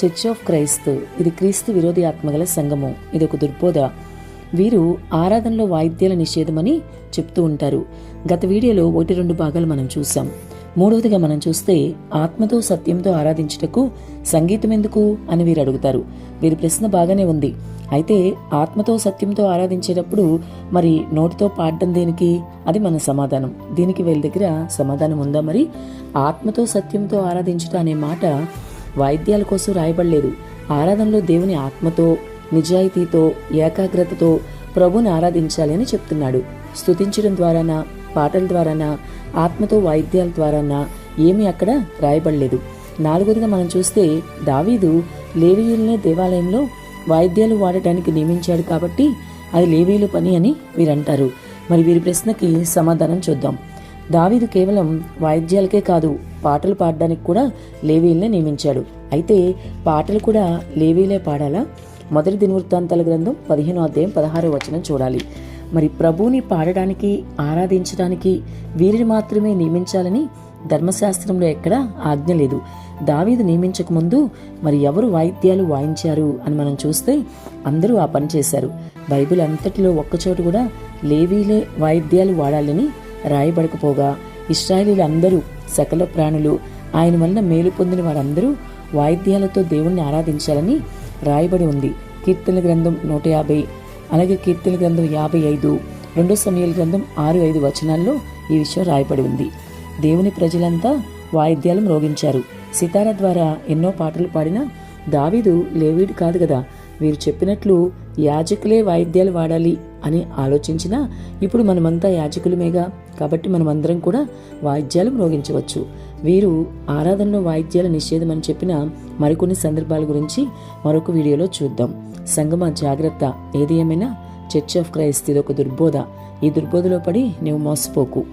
Church of Christ ఇది క్రీస్తు విరోధి ఆత్మగల సంఘము. ఇది ఒక దుర్బోధ. వీరు ఆరాధనలో వాయిద్యాల నిషేధమని చెప్తూ ఉంటారు. గత వీడియోలో ఒకటి రెండు భాగాలు మనం చూసాం మూడవదిగా మనం చూస్తే ఆత్మతో సత్యంతో ఆరాధించుటకు సంగీతం ఎందుకు అని వీరు అడుగుతారు. వీరి ప్రశ్న బాగానే ఉంది. అయితే ఆత్మతో సత్యంతో ఆరాధించేటప్పుడు మరి నోటితో పాడటం దేనికి? అది మన సమాధానం. దీనికి వీళ్ళ దగ్గర సమాధానం ఉందా మరి? ఆత్మతో సత్యంతో ఆరాధించుట అనే మాట వాయిద్యాల కోసం రాయబడలేదు. ఆరాధనలో దేవుని ఆత్మతో నిజాయితీతో ఏకాగ్రతతో ప్రభుని ఆరాధించాలి అని చెప్తున్నాడు. స్తుతించడం ద్వారానా పాటల ద్వారానా ఆత్మతో వాయిద్యాల ద్వారానా ఏమీ అక్కడ రాయబడలేదు. నాలుగోదిగా మనం చూస్తే దావీదు లేవీయులనే దేవాలయంలో వాయిద్యాలు వాడటానికి నియమించాడు కాబట్టి అది లేవీయుల పని అని వీరంటారు. మరి వీరి ప్రశ్నకి సమాధానం చూద్దాం. దావీదు కేవలం వాయిద్యాలకే కాదు పాటలు పాడడానికి కూడా లేవీలనే నియమించాడు. అయితే పాటలు కూడా లేవీలే పాడాలా? మొదటి దినవృత్తాంతాల గ్రంథం పదిహేనో అధ్యాయం పదహారో వచనం చూడాలి. మరి ప్రభువుని పాడడానికి ఆరాధించడానికి వీరిని మాత్రమే నియమించాలని ధర్మశాస్త్రంలో ఎక్కడా ఆజ్ఞ లేదు. దావీదు నియమించక ముందు మరి ఎవరు వాయిద్యాలు వాయించారు అని మనం చూస్తే అందరూ ఆ పని చేశారు. బైబిల్ అంతటిలో ఒక్కచోటు కూడా లేవీలే వాయిద్యాలు వాడాలని రాయబడకపోగా ఇస్రాయలీలు అందరూ సకల ప్రాణులు ఆయన వలన మేలు పొందిన వారందరూ వాయిద్యాలతో దేవుణ్ణి ఆరాధించాలని రాయబడి ఉంది. కీర్తన గ్రంథం నూట యాభై అలాగే కీర్తన గ్రంథం యాభై ఐదు రెండో సమయాల గ్రంథం ఆరు ఐదు వచనాల్లో ఈ విషయం రాయబడి ఉంది. దేవుని ప్రజలంతా వాయిద్యాలు మ్రోగించారు. సితార ద్వారా ఎన్నో పాటలు పాడిన దావీదు లేవీడు కాదు కదా వీరు చెప్పినట్లు యాజకులే వాయిద్యాలు వాడాలి అని ఆలోచించినా ఇప్పుడు మనమంతా యాజకులమేగా. కాబట్టి మనమందరం కూడా వాయిద్యాలు మ్రోగించవచ్చు వీరు ఆరాధనలో వాయిద్యాల నిషేధం అని చెప్పిన మరికొన్ని సందర్భాల గురించి మరొక వీడియోలో చూద్దాం. సంగమ జాగ్రత్త ఏది ఏమైనా? చర్చ్ ఆఫ్ క్రైస్ట్ ఇది ఒక దుర్బోధ. ఈ దుర్బోధలో పడి నువ్వు మోసపోకు.